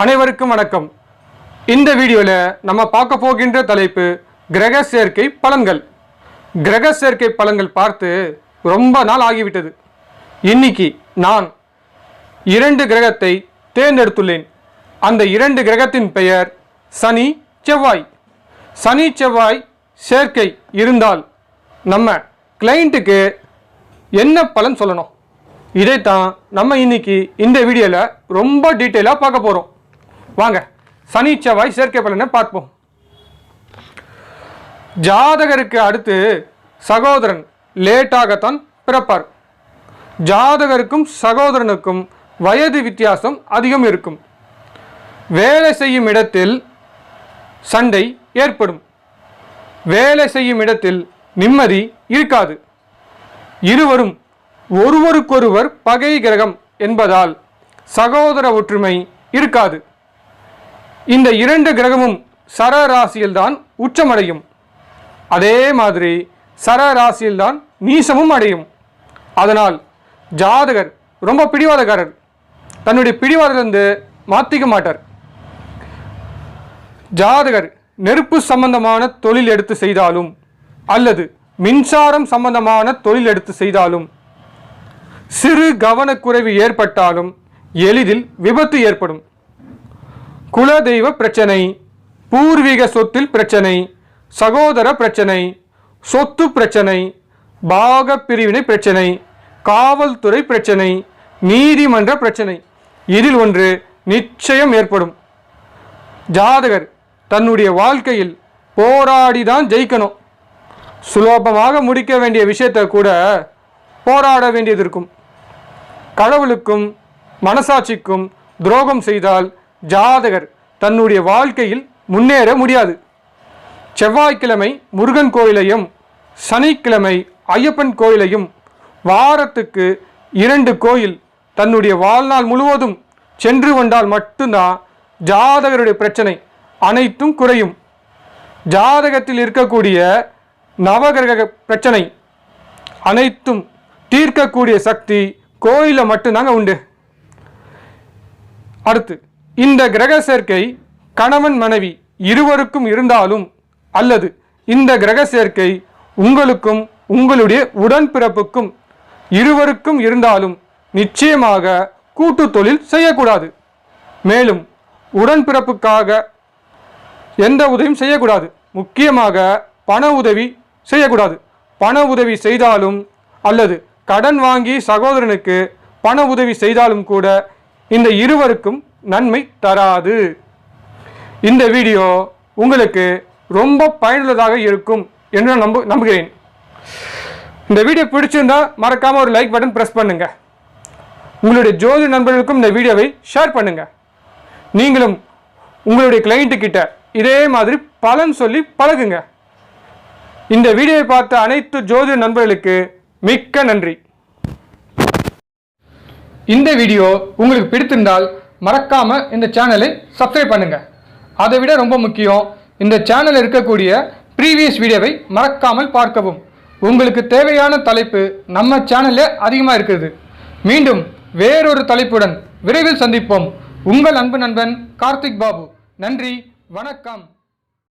அனைவருக்கும் வணக்கம். இந்த வீடியோவில் நம்ம பார்க்க போகின்ற தலைப்பு கிரக சேர்க்கை பலன்கள். கிரக சேர்க்கை பலன்கள் பார்த்து ரொம்ப நாள் ஆகிவிட்டது. இன்னைக்கு நான் இரண்டு கிரகத்தை தேர்ந்தெடுத்துள்ளேன். அந்த இரண்டு கிரகத்தின் பெயர் சனி செவ்வாய். சனி செவ்வாய் சேர்க்கை இருந்தால் நம்ம கிளைண்ட்டுக்கு என்ன பலன் சொல்லணும்? இதைத்தான் நம்ம இன்னைக்கு இந்த வீடியோவில் ரொம்ப டீட்டெயிலாக பார்க்க போகிறோம் வாங்க. சனி செவ்வாய் சேர்க்கை பலனை பார்ப்போம். ஜாதகருக்கு அடுத்து சகோதரன் லேட்டாகத்தான் பிறப்பார். ஜாதகருக்கும் சகோதரனுக்கும் வயது வித்தியாசம் அதிகம் இருக்கும். வேலை செய்யும் இடத்தில் சண்டை ஏற்படும். வேலை செய்யும் இடத்தில் நிம்மதி இருக்காது. இருவரும் ஒருவருக்கொருவர் பகை கிரகம் என்பதால் சகோதர ஒற்றுமை இருக்காது. இந்த இரண்டு கிரகமும் சர ராசியில்தான் உச்சமடையும். அதே மாதிரி சர ராசியில்தான் நீசமும் அடையும். அதனால் ஜாதகர் ரொம்ப பிடிவாதக்காரர். தன்னுடைய பிடிவாதிலிருந்து மாற்றிக்க மாட்டார். ஜாதகர் நெருப்பு சம்பந்தமான தொழில் எடுத்து செய்தாலும் அல்லது மின்சாரம் சம்பந்தமான தொழில் எடுத்து செய்தாலும் சிறு கவனக்குறைவு ஏற்பட்டாலும் எளிதில் விபத்து ஏற்படும். குலதெய்வ பிரச்சனை பூர்வீக சொத்தில் பிரச்சனை சகோதர பிரச்சனை சொத்து பிரச்சனை பாக பிரிவினை பிரச்சனை காவல்துறை பிரச்சனை நீதிமன்ற பிரச்சனை. இதில் ஒன்று நிச்சயம் ஏற்படும். ஜாதகர் தன்னுடைய வாழ்க்கையில் போராடி தான் ஜெயிக்கணும். சுலபமாக முடிக்க வேண்டிய விஷயத்தை கூட போராட வேண்டியது இருக்கும். கடவுளுக்கும் மனசாட்சிக்கும் துரோகம் செய்தால் ஜாதகர் தன்னுடைய வாழ்க்கையில் முன்னேற முடியாது. செவ்வாய்க்கிழமை முருகன் கோயிலையும் சனிக்கிழமை ஐயப்பன் கோயிலையும் வாரத்துக்கு இரண்டு கோயில் தன்னுடைய வாழ்நாள் முழுவதும் சென்று வந்தால் மட்டும்தான் ஜாதகருடைய பிரச்சனை அனைத்தும் குறையும். ஜாதகத்தில் இருக்கக்கூடிய நவகிரக பிரச்சனை அனைத்தும் தீர்க்கக்கூடிய சக்தி கோயிலில் மட்டும்தாங்க உண்டு. அடுத்து இந்த கிரக சேர்க்கை கணவன் மனைவி இருவருக்கும் இருந்தாலும் அல்லது இந்த கிரக சேர்க்கை உங்களுக்கும் உங்களுடைய உடன்பிறப்புக்கும் இருவருக்கும் இருந்தாலும் நிச்சயமாக கூட்டு தொழில் செய்யக்கூடாது. மேலும் உடன்பிறப்புக்காக எந்த உதவியும் செய்யக்கூடாது. முக்கியமாக பண உதவி செய்யக்கூடாது. பண உதவி செய்தாலும் அல்லது கடன் வாங்கி சகோதரனுக்கு பண உதவி செய்தாலும் கூட இந்த இருவருக்கும் நன்மை தராது. இந்த வீடியோ உங்களுக்கு ரொம்ப பயனுள்ளதாக இருக்கும் என்று நான் நம்பு நம்புகிறேன். இந்த வீடியோ பிடிச்சிருந்தா மறக்காமல் ஒரு லைக் பட்டன் ப்ரெஸ் பண்ணுங்க. உங்களுடைய ஜோதி நண்பர்களுக்கும் இந்த வீடியோவை ஷேர் பண்ணுங்க. நீங்களும் உங்களுடைய கிளைண்ட்டுக்கிட்ட இதே மாதிரி பலன் சொல்லி பழகுங்க. இந்த வீடியோவை பார்த்த அனைத்து ஜோதி நண்பர்களுக்கு மிக்க நன்றி. இந்த வீடியோ உங்களுக்கு பிடித்திருந்தால் மறக்காமல் இந்த சேனலை சப்ஸ்கிரைப் பண்ணுங்கள் அதை விட ரொம்ப முக்கியம் இந்த சேனலில் இருக்கக்கூடிய ப்ரீவியஸ் வீடியோவை மறக்காமல் பார்க்கவும். உங்களுக்கு தேவையான தலைப்பு நம்ம சேனலில் அதிகமாக இருக்குது. மீண்டும் வேறொரு தலைப்புடன் விரைவில் சந்திப்போம். உங்கள் அன்பு நண்பன் கார்த்திக் பாபு. நன்றி வணக்கம்.